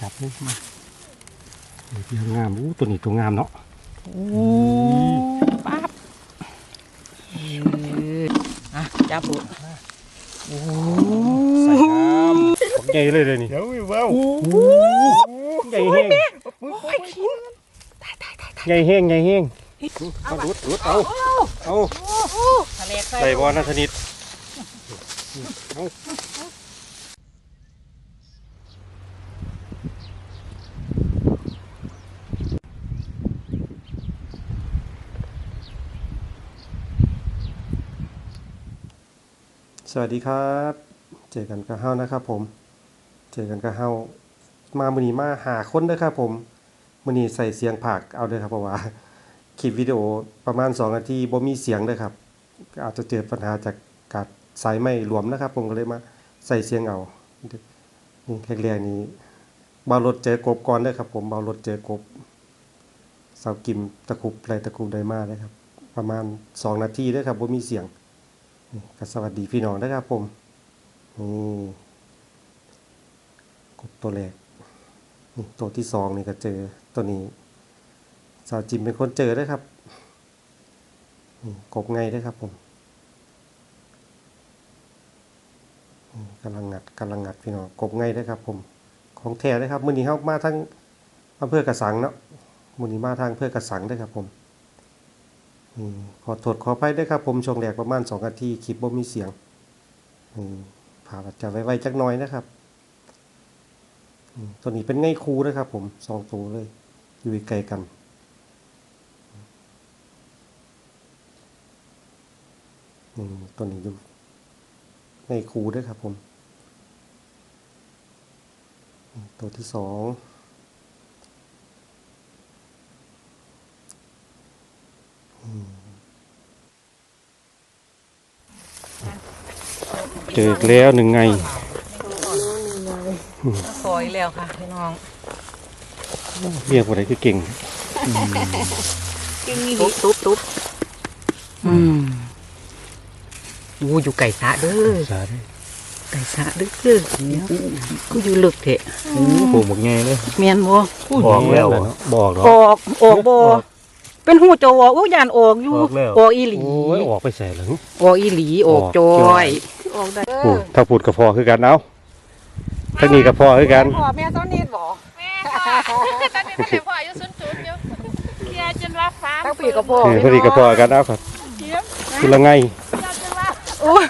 จับเลยมาเดี๋ยวงามอู้ตัวนี้ตัวงามเนาะโอ้ปั๊บเอออะจับบุโอ้ใส่งามใหญ่เลยเลยนี่เดี๋ยวว้าวใหญ่แห้งโอ้ยคินใหญ่แห้งใหญ่แห้งเอารุดรุดเอาเอาทะเลใส่ใส่บอลนะธนิดเอา สวัสดีครับ เจอกันกับเฮานะครับผม เจอกันกับเฮามามือนี้มาหาคนเด้ครับผมมือนี้ใส่เสียงผักเอาเด้อครับเพราะว่าคลิปวิดีโอประมาณ2นาทีบ่มีเสียงเด้อครับ อาจจะเจอปัญหาจากการสายไม่รวมนะครับ ผมก็เลยมาใส่เสียงเอานี่แรกๆนี้เบารถเจอกบก่อนเด้ครับ ผมเบารถเจอกบเสากิมตะคุบไรตะคุบไดมาเด้อครับ ประมาณ2นาทีเด้ครับบ่มีเสียง ก็สวัสดีพี่น้องนะครับผมนี่กบตัวแรกนี่ตัวที่สองนี่ก็เจอตัวนี้สาวจิมเป็นคนเจอได้ครับนี่กบไงได้ครับผมกำลังงัดกำลังงัดพี่น้องกบไงได้ครับผมของแท้ได้ครับมือนี้เฮามาทั้งอำเภอกระสังเนาะมือนี้มาทางอำเภอกระสังได้ครับผม ขอโทษขออภัยด้วยครับ ผมช่วงแรกประมาณ2นาทีคลิปบ่มีเสียงนี่าจะไวๆจักหน่อยนะครับตัวนี้เป็นไงคูนะครับผมสองตัวเลย อยู่ไกลกันตัวนี้ดูในคูด้วยครับผม ตัวที่สอง เจออีกแล้วหนึ่งไงซอยแล้วค่ะพี่น้องเรียกว่าอะไรคือเก่งตุ๊บตุ๊บตุ๊บอืมอู้อยู่ไก่สะเด้อสาธุไก่สะเด้อเดี๋ยวกูอยู่ลึกเถอะโอ้โหหมกไงเลยเมียนบ่บอกแล้วเนาะบอกเหรอออกออกบ่เป็นหูจออกอู้ยานออกอยู่ออกแล้วออกอีหลีโอ้ยออกไปใส่หลังออกอีหลีออกจอย ออกได้พูดถ้าพูดกับพ่อคือกันเอาทั้งนี้กับพ่อคือกันพ่อแม่ตอนนี้บ่แม่ค่ะตอนนี้มันเห็นพ่ออายุศูนย์จุดอยู่เคลียร์จนว่าฟ้าทั้งปีกับพ่อเออพอดีกับพ่อกันเอาครับคือละไงโอ้ย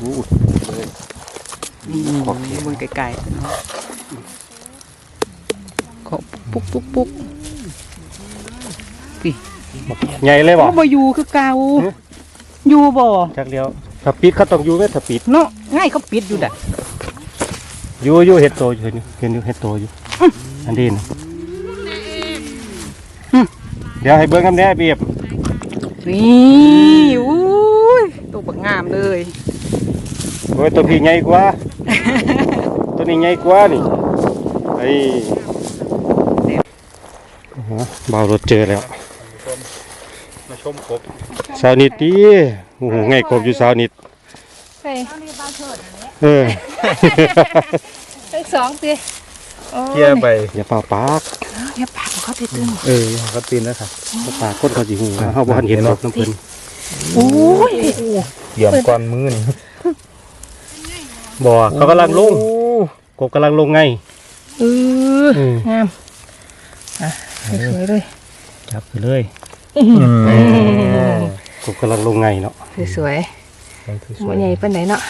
อู้นี่บนไกลๆเนาะขอปุ๊กปุ๊กปุ๊กพี่ใหญ่เลยบ่เขาบ่อยู่คือเก่า อยู่บ่จักเดียวถ้าปิดเขาต้องอยู่ไหมถ้าปิดเนาะง่ายเขาปิดอยู่ด่ะอยู่อยู่เห็ดโตอยู่เห็นอยู่เห็นอยู่เห็ดโตอยู่อันนี้นะเดี๋ยวให้เบิ้งคำแน่เบียบนี่อุ้ยตัวบักงามเลยโอ้ยตัวพี่ใหญ่กว่าตัวนี้ใหญ่กว่านี่ไอ้โอ้โหเบารถเจอแล้วมาชมกบ สาวนิดดีโอ้โหไงกบอยู่สาวนิดใช่เออทั้งสองสิเกียร์ไปอย่าเป่าปากอย่าปากเขาติดตึงเออเขาตีนแล้วค่ะเป่าปากคนเขาสิหูเฮาบ่ทันเห็นหรอกน้ำเพิ่นโอ้ยเหยียบก้อนมือนี่บ่เขากำลังลงกบกำลังลงไงเอออืมงามอะสวยๆเลยจับไปเลย อืมกบกำลังลงไงเนาะสวยสๆวมัยนใหญ่ปานไหนเนาะ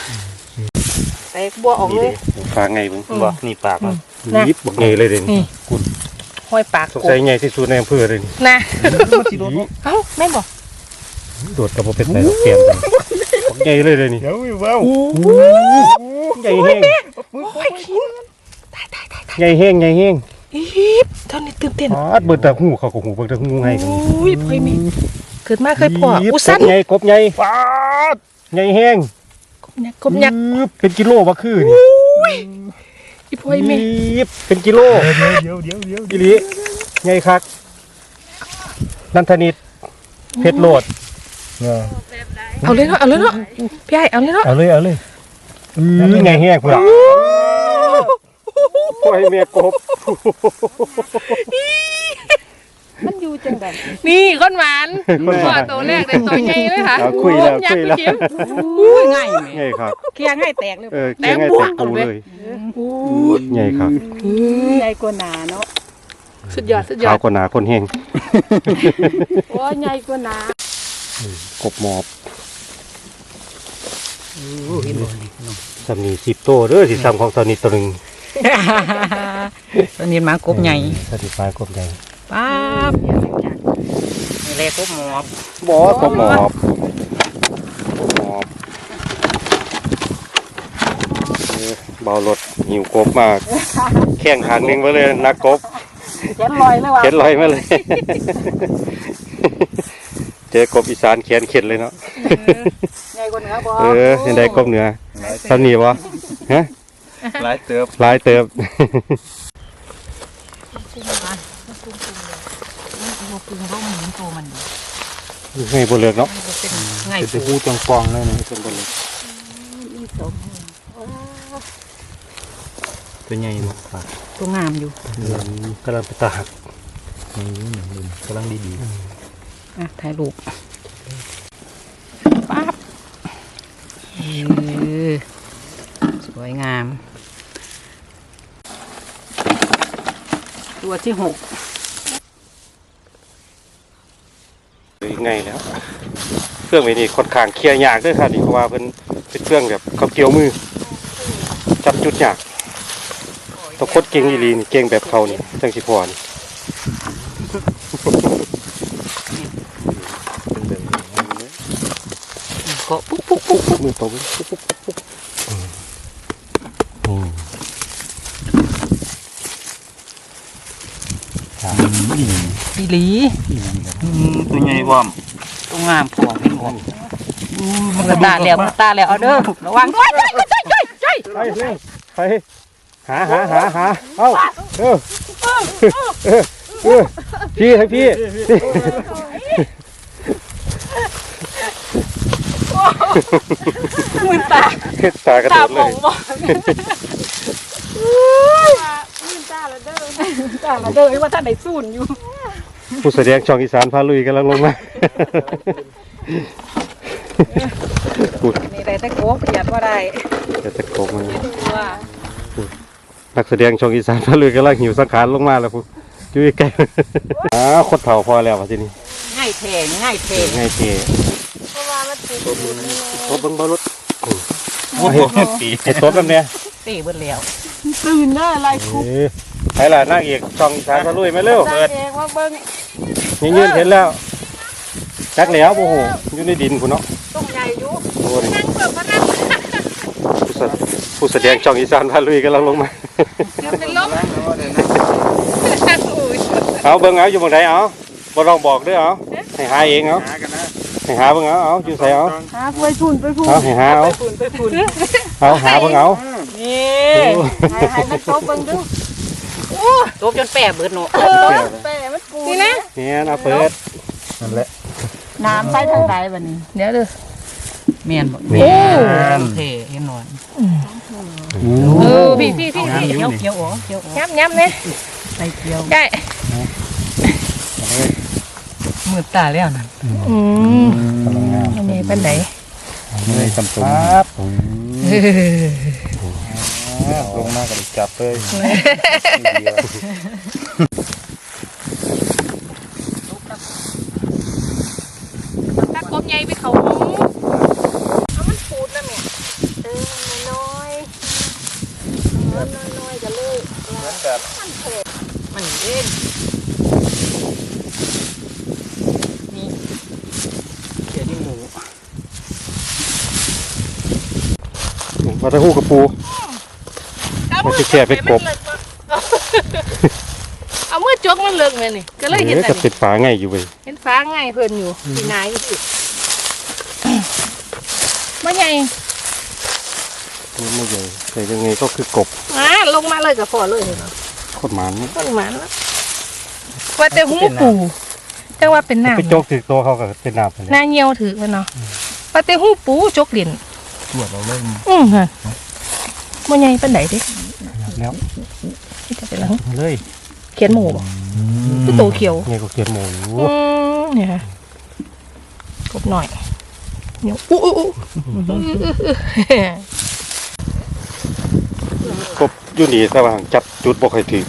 ใส่บัวออกเลยปากไงเบิ่งบ่นี่ปากมันนะยิบบักไงเลยเด้นี่ห้อยปากสงสัยใหญ่ที่สุดในอำเภอเลยนี่นะเอ้าแม่นบอกโดดกับบ่เป็นไสดอกเปลี่ยนกันบักใหญ่เลยเด้นี่เดี๋ยวว้าวใหญ่แห้งโอ้ยคินใหญ่แห้งใหญ่แห้งอีบตอนนี้ตื่นเต้นปาดเบิ่งแต่หูเขาก็หูเบิ่งแต่หูไงกันอุ้ยพ่อยมี เกิดมาเคยพ่อยิบอุสันกบใหญ่กบใหญ่ปาดใหญ่แห้งกบยักษ์ยิบเป็นกิโลบ่คือนี่อีพ่อยมียิบเป็นกิโลเดี๋ยวเดี๋ยวเดี๋ยวอีหลีใหญ่คักนันทนิดเพชรโลดเออเอาเลยเนาะเอาเลยเนาะพี่ไอ้เอาเลยเนาะเอาเลยเอาเลยอื้อใหญ่แห้งพุ่นล่ะโปล่อยเมียกบ มันอยู่จังไดนี่คนหวานคนหวานตัวตัวแรกเป็นตัวใหญ่เลยค่ะเอาคุยแล้วโอ้คุยแล้วพี่จิ๋มอุ้ยง่ายแม่ใหญ่ครับเคียงให้แตกเลยเออเก่งไงแต่ปูเลยใหญ่ครับใหญ่กว่าหนาเนาะสุดยอดสุดยอขาวดกว่าหนาคนแห้งโอ้ยใหญ่กว่าหนากบหมอบสำนีสิบโตเด้อสิซ้ำของตอนนี้ตัวหนึ่งตอนนี้มากบใหญ่สถิฟ้ากบใหญ่ ป๊าบนี่แหละกบหมอบบ่กบหมอบกบหมอบเออเบารถหิวกบมาก แข่งทางหนึงมาเลยนักกบแขนลอยเลยว่ะเข็นลอยมาเลย เจอกบอีสานเขียนเข็นเลยเนาะใหญ่กว่าเหนือบ่เออเห็นได้กบเหนือสำนีวะฮะหลายเติบหลายเติบ ปึงร่มเหมือนตัวมันให้บนเลือกเนาะง่ายเป็นปูหูจังฟองเลยนะเป็นบนเลือกตัวใหญ่มากตัวงามอยู่กำลังไปตากกำลังดีอะถ่ายรูปป๊าบเออสวยงาม ตัวที่หก ไงแล้ว เครื่องไว้นี่ค่อนข้างเคลียร์ยากเด้วยค่ะนี่เพราะว่าเป็นเป็นเครื่องแบบเขาเกี่ยวมือ จับจุดยากต้องโคตรเก่งอีหลีนี่เก่งแบบเขานี่จังสิพรเกาะปุ๊บปุ๊บปุ๊บปุ๊บมือตรงปุ๊บปุ๊บปุ๊บปุ๊บอืมปีหลีอืมๆตัวใหญ่พร้อมตัว งามพอเป็นพออืมมันก็ตาแล้วมันตาแล้วเอาเด้อระวังด้วยไปเร็วไปหาหาหาหาเอ้าเออเออเออพี่ให้พี่มือตาตากระโดดเลยตาละเด้อว่าท่านได้สูนอยู่ ผู้แสดงช่องอีสานพาลุยกำลังลงมานี่ได้แต่โกเปียดว่าได้เดี๋ยวจะโกงมันว่านักแสดงช่องอีสานพาลุยกำลังหิวสังขารลงมาแล้วพูอยู่ใกล้ๆอ้าวคนเฒ่าพอแล้ววะทีนี้ง่ายแทงง่ายแทงง่ายเท่เพราะว่ามันติดอยู่ในรถเบังบรถเห็ดเห็ดต้นกันเนี่ยเต้เบิดแล้วตื่นได้อะไรเอ้ย ใครล่ะนางเอกช่องอีสานพาลุยมาเร็วตาเปิดเองว่าเบิ้งยืนยืนเห็นแล้วจักแล้วโอ้โหอยู่ในดินคุณเนาะตุ้มใหญ่อยู่โอ้นี่นั่งเกือบมานั่งผู้แสผู้แสดงช่องอีสานพาลุยกำลังลงมาเกือบเป็นลมอุ้ยเอาเบิ่งเอาอยู่บนไหนเอาบ่ต้องบอกเด้วยเอาให้หาเองเอาหากันนะให้หาเบิ่งเอาเอาอยู่ใส่เอาหาไปฝุ่นไปฝุ่นเอาให้หาเอาฝุ่นไปฝุ่นเอาหาเบิ่งเอานี่โอ้ให้ให้มันโตเบิ่งดู โตจนแปะเบิดเนาะแปะมันปูนี่นะเนี่ยเอาเปิดนั่นแหละน้ำใส่ทางใดบัดนี้เดี๋ยวดูแม่นบ่นี่โอเคเห็นหน่อยเออพี่พี่พี่เกี่ยวเกี่ยวอ๋อเกี่ยวอ๋อย้ำย้ำเนี่ยใส่เกี่ยวได้มือตาแล้วนั่นอืมอันนี้เป็นไหนเลยตำตุ่มครับ ลงมาก็ได้จับเลยตะกบใหญ่ไปเขาเอามันปูดนะแม่เออน้อยๆเออน้อยๆกันเลยมันเองนี่เดี๋ยวนี่หมูมาตะหู้กับปู มันจะแค่เป็นกบ เอามือจกมันเลิกเลยนี่ ก็เลยเห็นเอ๊ะอันกับนี้เป็นฝาไงอยู่เว้ยเห็นฟ้าไงเพิ่นอยู่ที่ไหนอยู่มาใหญ่มันไม่ใหญ่แต่ยังไงก็คือกบอ่าลงมาเลยกับพอเลยเนาะโคตรหมันต้นหมันแล้วว่าแต่หูปูจังว่าเป็นน้ำไปโจกถือตัวเขาก็เป็นน้ำไปเลยหน้าเหี่ยวถือมันเนาะว่าแต่หูปูจกเหรียญตรวจเราเริ่มอืมฮะมันใหญ่ปานไหนเด้ แล้วเสร็จแล้วเลยเขียนหมูบ่คือโตเขียวนี่ก็เขียนหมูอืมเนี่ยค่ะกบหน่อยเดี๋ยวอู้อู้อู้กบอยู่นี่แต่ว่าจับจุดบ่ค่อยถึก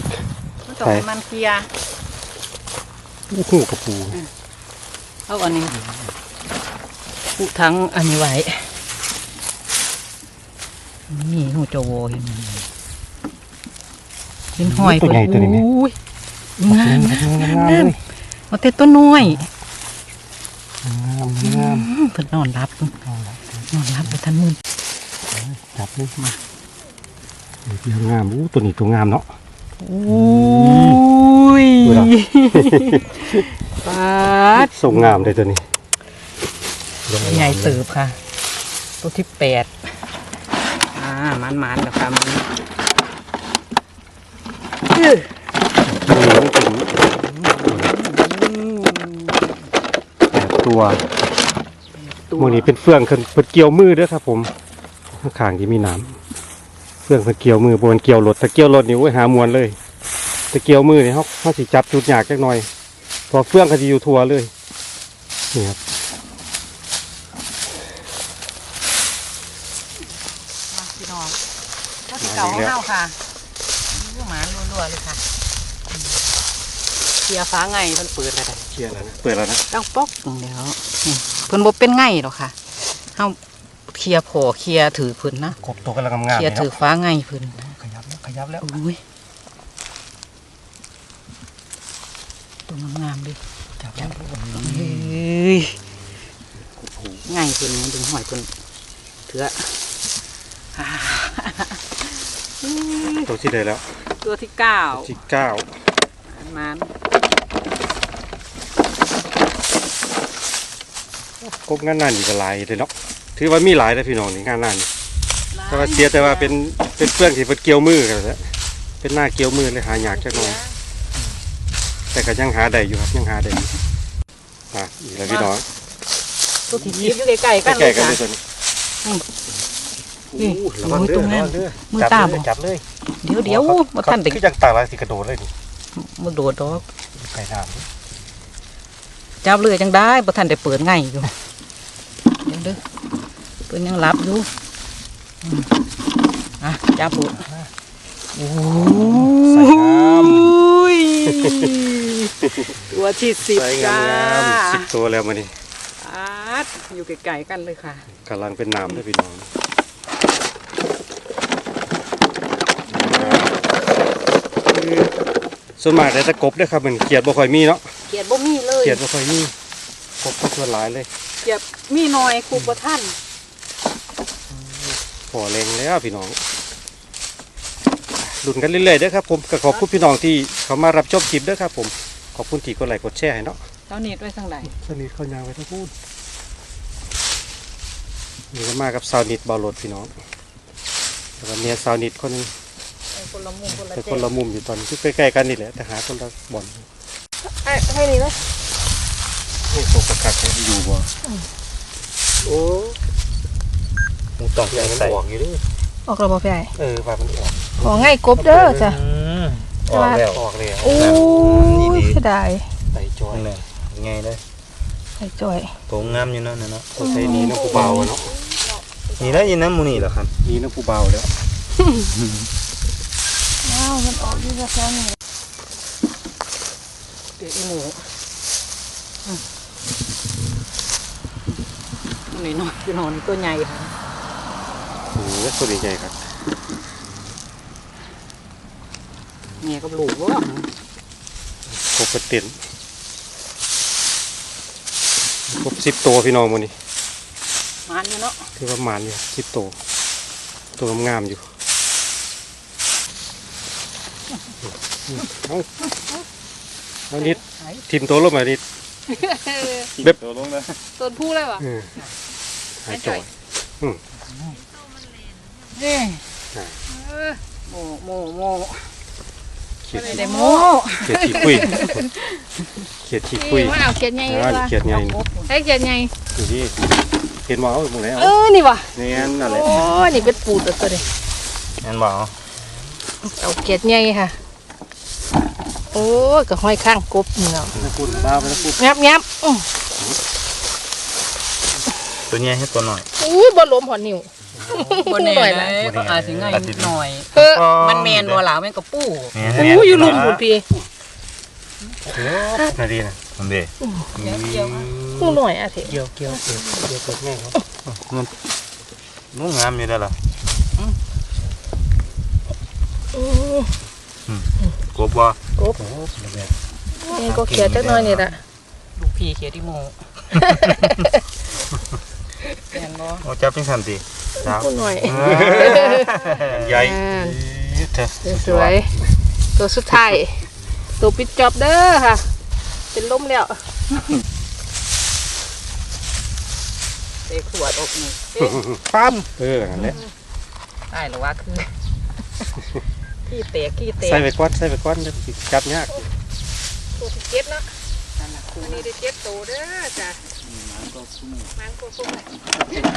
มันต้องให้มันเคลียร์โอ้โหูกระปูเอาอันนี้ผูทั้งอันนี้ไว้นี่หูโจโวเห็น เห็นหอยตัวใหญ่ตัวนี้ไหมอุ้ยงามงามงามเลยมาเต็ตัวน้อยงามงามอืมเพิ่นนอนรับนอนรับไปทันมือจับเลยมาเดี๋ยวงามอู้ตัวนี้ตัวงามเนาะอุ้ยดูนะปาดทรงงามเลยตัวนี้ใหญ่เติบค่ะ ตัวที่แปดอ่ามันมันๆแล้วค่ะมันอื้อ นี่มันเป็นแปด ตัวตัวมือนี้เป็นเฟื่องเพิ่นเพิ่นเกี่ยวมือเด้อครับ ผมข้างๆที่มีน้ำเฟื่องเพิ่นเกี่ยวมือบนเกี่ยวรถถ้าเกี่ยวรถนี่โอ้ยหามวนเลยแต่เกี่ยวมือนี่เฮาเฮาสิจับจุดยากจักหน่อยเพอเฟื่องก็สิอยู่ทั่วเลยนี่ครับมาพี่น้องก็ที่เก่าของเฮาค่ะลูกหมารัวๆเลยค่ะ เคลียร์ฟ้าไงมันเปิดอะไรเคลียร์แล้วนะเปิดแล้วนะดังป๊อกเดี๋ยวนี่เพิ่นบ่เป็นไงหรอกค่ะเฮาเคลียร์พอเคลียร์ถือเพิ่นนะกบตัวกำลังงามเคลียร์ถือฟ้าไงเพิ่นขยับแล้วขยับแล้วอุ้ยตัวงามๆดิจับแล้วเฮ้ยไงเพิ่นดึงหอยเพิ่นเถื่ออ่าตัวที่ได้แล้ว ตัวที่เก้าที่เก้ามัน กบงานหน้านี่ก็หลายเลยเนาะถือว่ามีหลายนะพี่น้องนี่งานหน้านี่แต่ว่าเสียแต่ว่าเป็นเป็นเฟื่องที่เพิ่นเกี่ยวมือกันแล้วเป็นหน้าเกี่ยวมือเลยหายากจักหน่อยแต่ก็ยังหาได้อยู่ครับยังหาได้อยู่อะอีกแล้วพี่น้องตัวที่ยิบอยู่ใกล้ๆกันเลใกล้ยๆกันค่ะเลยตัวนี้นี่อู้ระวังเด้อโอ้ยตัวงามระวังเด้อมือจับตาเลยบ่จับเลยเดี๋ยวเดี๋ยวมาท่านเด็กคือยังตาลายสิกระโดดเลยนี่มือโดดดอกไก่น้ จับเลยจังได้บ่ทันได้เปิดไงอยู่เดี๋ยวเด้อเพิ่นยังรับอยู่อืมอะจับปุ๊ำโอ้ใส่งามยตัวที่สิบใส่งาจ้ามสิบตัวแล้วมานี่อาดอยู่ไกลๆกันเลยค่ะกำลังเป็นน้ำเลยพี่น้องส่วนมากแต่ตะกบเด้อครับมันเขียดบ่ค่อยมีเนาะเกียดบ่มีเลยเขียดบ่ค่อยมีกบก็ส่วนหลายเลย เกียดมีน้อยครูบ่ท่านพอแรงแล้วพี่น้องลุ้นกันเรื่อยๆเด้อครับผมก็ขอบคุณพี่น้องที่เขามารับชมคลิปเด้อครับผมขอบคุณที่กดไลค์กดแชร์ให้เนาะเจ้านิดไว้ทางใดสนิทเขายาวไปทั้งพูดนี่ก็มากับสาวนิดเบาโหลดพี่น้องแล้วก็เมียสาวนิดคนหนึงไอ้คนละมุมคนละเป็นเจคนละมุมอยู่ตอนที่ใกล้ๆกันนี่แหละแต่หาคนละบ่อน ไอ้ให้นี่นะนี่ตกกระคักเลยอยู่บ่โอ้มึงต้องยมันใส่ออกอยู่เดิออกระบอกพี่ไอ้เออว่ามันออกของง่ายกบเด้อจ้ะอืมออกแล้วออกเลยโอ้ยเสียดายใส่จอยนี่ไงเลยใส่จ่อยตัวงามอยู่เนาะเนี่ยเนาะตัวใส่นี้น้ำผู้เบาอะเนาะนี่ได้ยินน้ำมูนี่เหรอครับนี่น้ำผู้เบาแล้วอ้าวมันออกอยู่แบบนี้เดี๋ยวอีหมูอืมนี่น้อยพี่น้องตัวใหญ่ค่ะโอ้โหตัวใหญ่ครับแม่กับลูกวะครบเป็นเต็นครบสิบตัวพี่น้องมันนี่มันอยู่เนาะคือประมาณเนี่ยสิบตัวตัวงามๆอยู่ เอา เอานิดทิมตัวลงมานิดเบ็บตัวลงเลยต้นผู้เลยวะเออหายจอยนี่อ่าโมโมโมเขียดไม่ขี้ได้โมเขียดขี้คุยเขียดขี้คุยมาเอาเขียนใหญ่เลอ่ายว่ะเขียดใหญ่นี่ใช้เขียนใหญ่นี่ดิเห็นว่าเอาตรงไหนเอเอาอนี่ว่ะเนี่ยนั่นแหละโอ้ยนี่เป็นปูตัวตัวเดียวงั้นบอกเอาเขียนใหญ่ค่ะ โอ้ยก็ห้อยข้างกบนี่เนาะไปพูดบ้าไปแล้วพูดงับงับอื้อตัวใหญ่ให้ตัวหน่อย อุ้ยบ่ล้มหอนิ้วบ่แน่หน่อยเลละยก็อาจสิง่ายนิดหน่อย เออมันแมนบ่ล่ะแม่นก็ปู้อู้อยู่ลุมพุ่นพี่นาดีนะมันเด้เดี๋ยวเดี๋ยวผู้หน่อยอะเถอะเกี่ยวเกี่ยวเกี่ยวเกี่ยวกับแม่เขานุ่งงามอยู่ได้อล่ะอื้อก บบ่กบนี่ก็เขียดจักหน่อยนี่ละลูกพี่เขียดที่โมแม่นบ่โอ้จับเป็นสันติสาวผู้หน่อยใหญ่อ่าเถอะสวยๆตัวสุดท้าย ตัวปิดจอบเด้อค่ะ เป็นลมแล้วเตะขวดอกนี่ปั๊มเออนั่นแหละได้หรือว่าคือ ขี้เตะขี้เตะใส่ไปก้อนใส่ไปก้อนจะจับยากตัวที่เจ็ดเนาะนั่นน่ะคูอันนี้ได้เจ็ดตัวเด้อจ้ะมันก็คุ้มมันก็คุ้ม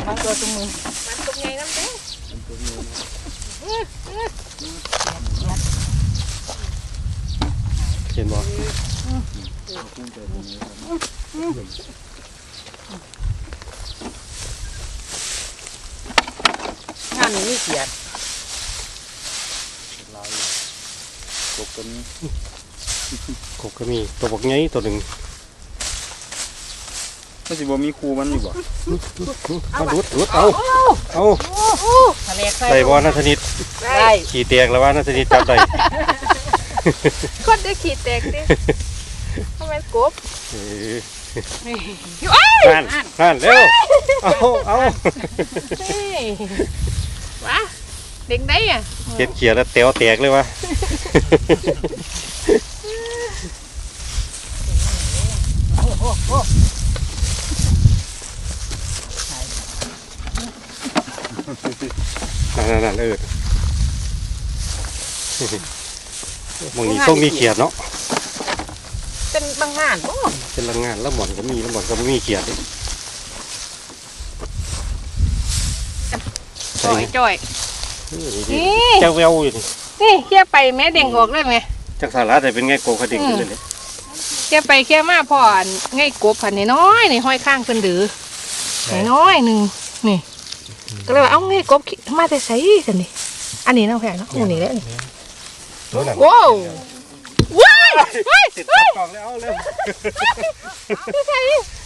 บางตัวจุมือมันตัวใหญ่น้ำเด้อเห็นบ่งานนี้มีเขียดต กตัวนี้กบก็มีตัวบักไงตัวหนึ่งมันสิบ่มีครูมันอยู่บ่เอาดุดดุดเอาเอาทะเลใส่ใส่บอลนัทนิดได้ขี่เตียงแล้วว่านัทนิดจับได้คนได้ขีดแตกดิทำไมกบเออนี่นั่นนั่นเร็วเอาเอานี่วะเด็กได้อะเขียนเขียนแล้วเตียวแตกเลยวะ นั่นนั่นนั่นเออมองนี้ต้องมีเขียดเนาะเป็นบางงานโอ้เป็นลังงานแล้วหมอนก็มีแล้วหมอนก็ไม่มีเขียดอีกจ่อยจ่อยเออนี่นี่เจ้าแววอยู่นี่ นี่เคี่ยไปแม่เด้งออกเลยไหมจากสาระแต่เป็นไงโกกระดิ่งขึ้นเลยเนี่ยเคี่ยไปเคี่ยมาพ่ออันไงกบผันน้อยๆนี่ห้อยข้างเพิ่นดื้อน้อยๆหนึ่งนี่ ก็เลยว่าเอ้าไงกบขี้มาแต่ใส่สันนี่อันนี้น้องแพงเนาะอันนี้แหละนี่ตัวนั้นว้าวว้ายว้ายติดกล่องแล้วเอาเลย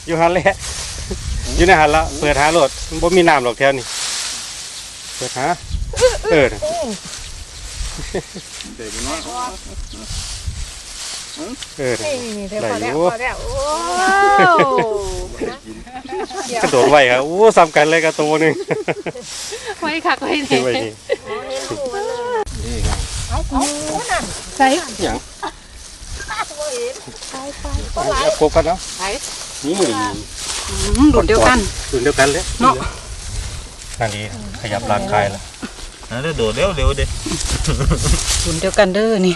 อยู่หันเลยอยู่ในหันละเปิดหาโหลดบ่มีน้ำหรอกแถวนี้เปิดหาเออ เด็กน้อยเออนี่นี่นี่เดี๋ยวพอได้แล้วอยู่พอแล้วโอ้เดี๋ยวกระโดดไว้ครับโอ้ซ้ำกันเลยกับตัวหนึงไว้ค่ะไว้คือไว้เนี่ยนี่นี่ไงใส่อย่างไปไปเอาครบกันเนาะไปนี่มืออืมรุ่นเดียวกันรุ่นเดียวกันเลยเนาะนั่นดีขยับร่างกายแล้ว นั่นเด้อโดดเร็วเร็วเด้รุ่นเดียวกันเด้อนี่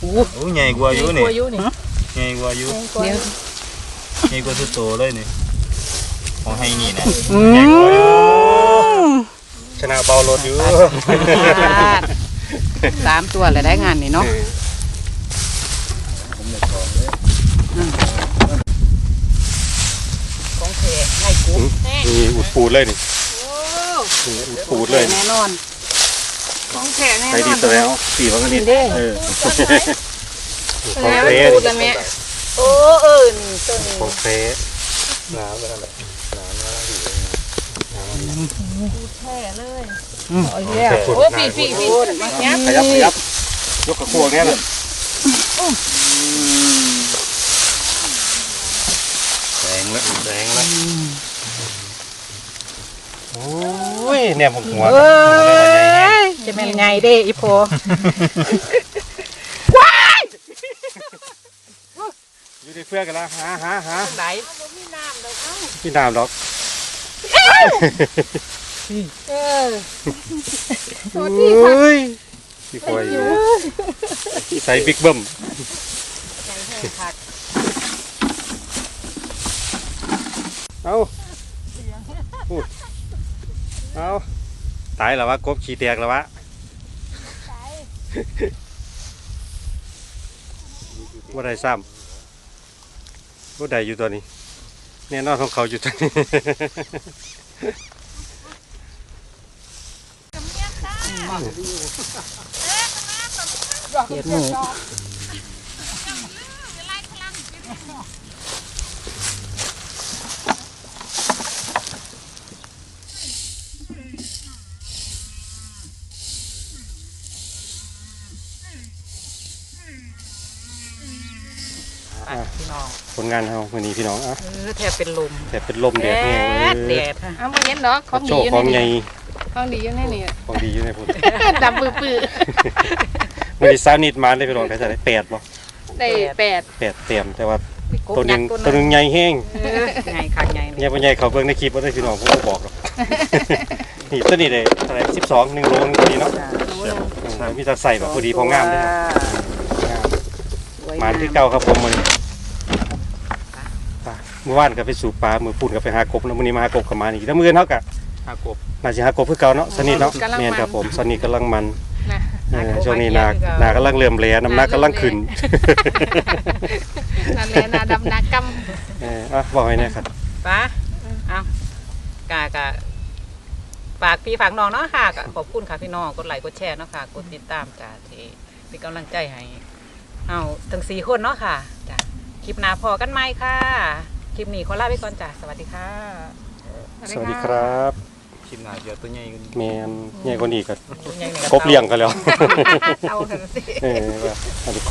โอ้ใหญ่กว่าอยู่นี่กลัวอยู่นี่ใหญ่กว่าอยู่เดี๋ยวใหญ่กว่าทุกตัวเลยนี่ของให้นี่นะอืมชนะเบารถอยู่สามตัวเลยได้งานนี่เนาะของเทให้กูนี่อุดปูดเลยนี่โอ้นี่อุด ปูดเลยแน่นอนของแข็งแน่ใส่นดีอนซะแล้วสีมันก็ดีเด้เออแม่มันพูดแล้วแม่โอ้เออนี่ตัวนี้ของเฟสน้ำอะไรน้ำอะไรอยู่แท้เลยโอ้ยโอ้พี่พี่พี่ยับขยับขยับยกกระพวกเนี้ยเลยแดงแล้วแดงแล้วโอ้ ยเนี่ยผมหัวเอ้ยจะเป็นไงเด้อีพออยู่ในเฟือกกันแล้วหาหาหาไหนพี่น้ำดอกเออโอ้ยพี่คอยใส่บิ๊กเบิ้มเอาพูด เอาตายแล้ววะกบขี้แตกแล้ววะว่าได้ซ้ำว่าได้อยู่ตัวนี้แน่นอนของเขาอยู่ตัวนี้เขียดหมู อะพี่น้องผลงานเฮาวันนี้พี่น้องอะเออแทบเป็นลมแต่เป็นลมแดดแห้งแดดเลแดยดค่ะเอามาเย็นดอกของโชดีว์อยู่ของในใหญ่นี่ของดีอยู่ในนี่ของดีอยู่ในพุ่นดำปื้อวันนี้สาวนิดมาได้พี่น้องได้จะได้แปดบ่ๆได้แปดแปดเต็มแต่ว่ามีกบตัวหนึงยักษ์ตัวหนึงใหญ่แห้ง เออไงคักไงใหญ่บ่ใหญ่เขาเบิ่งในคลิปบ่ได้พี่น้องผมบ่บอกหรอก นี่ตัวนี้ได้เท่าไหร่12 1โลนึงพอดีเนาะจ้ะอืมมีแต่ใส่แบบพอดีพองามเลยครับงามสวยหมานที่เก่าครับผมมื้อนี้ไป เมื่อวานก็ไปสู่ปลามื้อพุ่นก็ไปหากบแล้วมื้อนี้มาหากบกับมาอีกแล้วมื้ออนเฮาก็หากบน่าสิหากบคือเก่าเนาะสนิทเนาะแม่นครับผมสนิทกำลังมันนะเออช่วงนี้นานากํลังเริ่มแลน้ำหนักกำลังขึ้นนั่นแหละนาดำนากำเอออะบอกให้แน่ครับ ปะเอากากะฝากพี่ฝากน้องเนาะค่ะกะขอบคุณค่ะพี่น้องกดไลค์กดแชร์เนาะค่ะกดติดตามจ้ะที่เป็นกำลังใจให้เอาทั้งสี่คนเนาะค่ะจ้ะคลิปหน้าพอกันไหมค่ะ คลิปนี้ขอลาไปก่อนจ้ะสวัสดีค่ะ สวัสดีครับคิดหนาเดี๋ยวตัวใหญ่ขึ้นแมนใหญ่กว่านี้ก็ยังไงครบเลี้ยงกันแล้ว เอาเถอะสิ เออว่าอันนี้